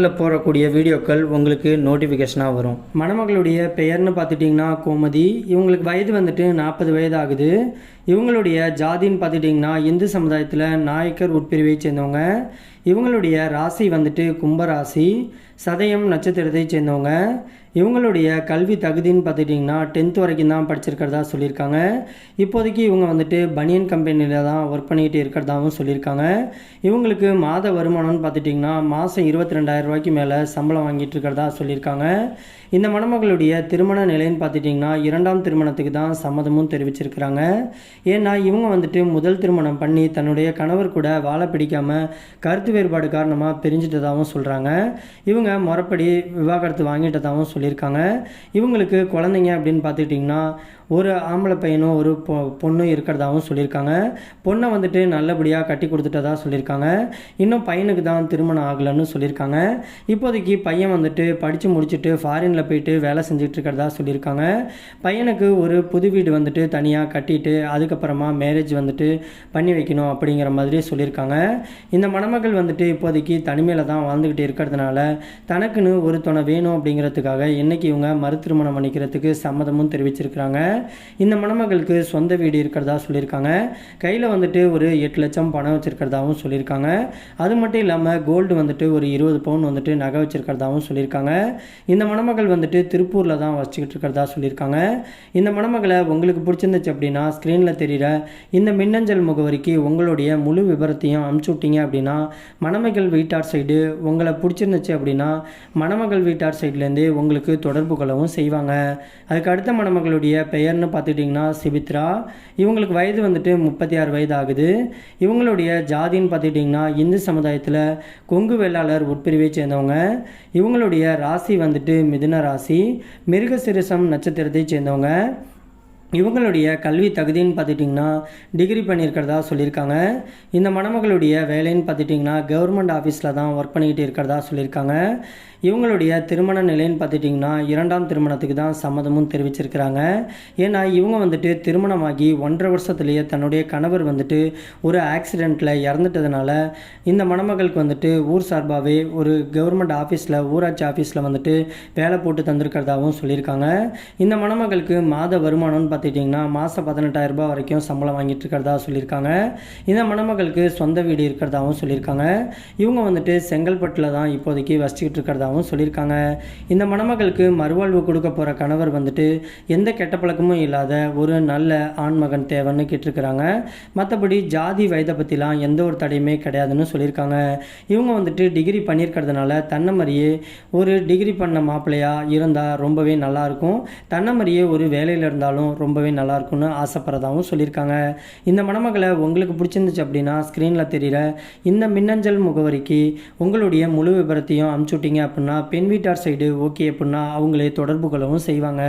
சேனலில் போடக்கூடிய வீடியோக்கள் உங்களுக்கு நோட்டிஃபிகேஷனாக வரும். மணமகளுடைய பெயர்னு பார்த்துட்டிங்கன்னா கோமதி. இவங்களுக்கு வயது வந்துட்டு நாற்பது வயது ஆகுது இவங்களுடைய ஜாதின்னு பார்த்துட்டிங்கன்னா இந்து சமுதாயத்தில் நாயக்கர் உட்பிரிவை சேர்ந்தவங்க. இவங்களுடைய ராசி வந்துட்டு கும்பராசி சதயம் நட்சத்திரத்தை சேர்ந்தவங்க. இவங்களுடைய கல்வி தகுதின்னு பார்த்துட்டிங்கன்னா டென்த் வரைக்கும் தான் படிச்சிருக்கிறதா சொல்லியிருக்காங்க. இப்போதைக்கு இவங்க வந்துட்டு பனியன் கம்பெனியில் தான் ஒர்க் பண்ணிக்கிட்டு இருக்கிறதாகவும் சொல்லியிருக்காங்க. இவங்களுக்கு மாத வருமானம்னு பார்த்துட்டிங்கன்னா மாதம் இருபத்தி ரெண்டாயிரம் ரூபாய்க்கு மேலே சம்பளம் வாங்கிட்டு இருக்கிறதா சொல்லியிருக்காங்க. இந்த மணமகளுடைய திருமண நிலைன்னு பார்த்துட்டிங்கன்னா இரண்டாம் திருமணத்துக்கு தான் சம்மதமும் தெரிவிச்சிருக்கிறாங்க. ஏன்னா இவங்க வந்துட்டு முதல் திருமணம் பண்ணி தன்னுடைய கணவர் கூட வாழ பிடிக்காமல் கருத்து வேறுபாடு காரணமாக பிரிஞ்சிட்டதாகவும் சொல்கிறாங்க இவங்க முறைப்படி விவாகரத்து வாங்கிட்டதாகவும் சொல்லியிருக்காங்க. இவங்களுக்கு குழந்தைங்க அப்படின்னு பார்த்துக்கிட்டிங்கன்னா ஒரு ஆம்பளை பையனும் ஒரு பொ பொண்ணும் இருக்கிறதாகவும் சொல்லியிருக்காங்க. பொண்ணை வந்துட்டு நல்லபடியாக கட்டி கொடுத்துட்டதா சொல்லியிருக்காங்க. இன்னும் பையனுக்கு தான் திருமணம் ஆகலைன்னு சொல்லியிருக்காங்க. இப்போதைக்கு பையன் வந்துட்டு படித்து முடிச்சுட்டு ஃபாரினில் போயிட்டு வேலை செஞ்சுட்டு இருக்கிறதா சொல்லியிருக்காங்க. பையனுக்கு ஒரு புது வீடு வந்துட்டு தனியாக கட்டிட்டு அதுக்கப்புறமா மேரேஜ் வந்துட்டு பண்ணி வைக்கணும் அப்படிங்கிற மாதிரி சொல்லியிருக்காங்க. இந்த மணமகள் வந்துட்டு இப்போதைக்கு தனிமையில் தான் வாழ்ந்துக்கிட்டு இருக்கிறதுனால தனக்குன்னு ஒரு துணை வேணும் அப்படிங்கிறதுக்காக இன்றைக்கி இவங்க மறு திருமணம் பண்ணிக்கிறதுக்கு சம்மதமும் தெரிவிச்சிருக்கிறாங்க. இந்த மணமகளுக்கு சொந்த வீடு இருக்கிறதா சொல்லியிருக்காங்க. கையில் வந்துட்டு ஒரு எட்டு லட்சம் பணம் வச்சுருக்கிறதாகவும் சொல்லியிருக்காங்க. அது மட்டும் இல்லாமல் கோல்டு வந்துட்டு ஒரு இருபது பவுன் வந்துட்டு நகை வச்சுருக்கிறதாகவும் சொல்லியிருக்காங்க. இந்த மணமகள் வந்துட்டு திருப்பூரில் தான் வச்சுக்கிட்டு இருக்கிறதா சொல்லியிருக்காங்க. இந்த மணமகளை உங்களுக்கு பிடிச்சிருந்துச்சு அப்படின்னா ஸ்க்ரீனில் தெரிகிற இந்த மின்னஞ்சல் முகவரிக்கு உங்களுடைய முழு விவரத்தையும் அமுச்சு விட்டீங்க அப்படின்னா மணமகள் வீட்டார் சைடு உங்களை பிடிச்சிருந்துச்சு அப்படின்னா மணமகள் வீட்டார் சைட்லேருந்து உங்களுக்கு தொடர்பு கொள்ளவும் செய்வாங்க. அதுக்கு அடுத்த மணமகளுடைய பெயர்னு பார்த்துக்கிட்டிங்கன்னா சிபித்ரா. இவங்களுக்கு வயது வந்துட்டு முப்பத்தி ஆறு வயது ஆகுது இவங்களுடைய ஜாதின்னு பார்த்துக்கிட்டிங்கன்னா இந்து சமுதாயத்தில் கொங்கு வேளாளர் உட்பிரிவை சேர்ந்தவங்க. இவங்களுடைய ராசி வந்துட்டு மிதுன ராசி. மிருகசிரசம் நட்சத்திரத்தை சேர்ந்தவங்க. இவங்களுடைய கல்வி தகுதின்னு பார்த்துட்டிங்கன்னா டிகிரி பண்ணியிருக்கிறதா சொல்லியிருக்காங்க. இந்த மணமகளுடைய வேலைன்னு பார்த்துட்டிங்கன்னா கவர்மெண்ட் ஆஃபீஸில் தான் ஒர்க் பண்ணிக்கிட்டு இருக்கிறதா சொல்லியிருக்காங்க. இவங்களுடைய திருமண நிலைன்னு பார்த்துட்டிங்கன்னா இரண்டாம் திருமணத்துக்கு தான் சம்மதமும் தெரிவிச்சிருக்கிறாங்க. ஏன்னா இவங்க வந்துட்டு திருமணமாகி ஒன்றரை வருஷத்துலேயே தன்னுடைய கணவர் வந்துட்டு ஒரு ஆக்சிடெண்ட்டில் இறந்துட்டதுனால இந்த மணமகளுக்கு வந்துட்டு ஊர் சார்பாகவே ஒரு கவர்மெண்ட் ஆஃபீஸில் ஊராட்சி ஆஃபீஸில் வந்துட்டு வேலை போட்டு தந்திருக்கிறதாகவும் சொல்லியிருக்காங்க. இந்த மணமகளுக்கு மாத வருமானம்னு பார்த்துக்கிட்டிங்கன்னா மாதம் பதினெட்டாயிரம் ரூபாய் வரைக்கும் சம்பளம் வாங்கிட்டு இருக்கிறதா சொல்லியிருக்காங்க. இந்த மணமகளுக்கு சொந்த வீடு இருக்கிறதாகவும் சொல்லியிருக்காங்க. இவங்க வந்துட்டு செங்கல்பட்டில் தான் இப்போதைக்கு வசிச்சுக்கிட்டு இருக்கிறதாகவும் சொல்லியிருக்காங்க. இந்த மணமகளுக்கு மறுவாழ்வு கொடுக்க போகிற கணவர் வந்துட்டு எந்த கெட்ட பழக்கமும் இல்லாத ஒரு நல்ல ஆண்மகன் தேவைன்னு கேட்டிருக்கிறாங்க. மற்றபடி ஜாதி வயதை பற்றிலாம் எந்த ஒரு தடையுமே கிடையாதுன்னு சொல்லியிருக்காங்க. இவங்க வந்துட்டு டிகிரி பண்ணியிருக்கிறதுனால தன்னை மாதிரியே ஒரு டிகிரி பண்ண மாப்பிள்ளையாக இருந்தால் ரொம்பவே நல்லாயிருக்கும் தன்னை மாதிரியே ஒரு வேலையில் இருந்தாலும் ரொம்ப ரொம்பவே நல்லாயிருக்கும்னு ஆசைப்படுறதாகவும் சொல்லியிருக்காங்க. இந்த மணமகளை உங்களுக்கு பிடிச்சிருந்துச்சு அப்படின்னா ஸ்க்ரீனில் தெரிகிற இந்த மின்னஞ்சல் முகவரிக்கு உங்களுடைய முழு விபரத்தையும் அமுச்சு அப்படின்னா பெண் வீட்டார் சைடு ஓகே அப்படின்னா அவங்களே தொடர்பு கொள்ளவும் செய்வாங்க.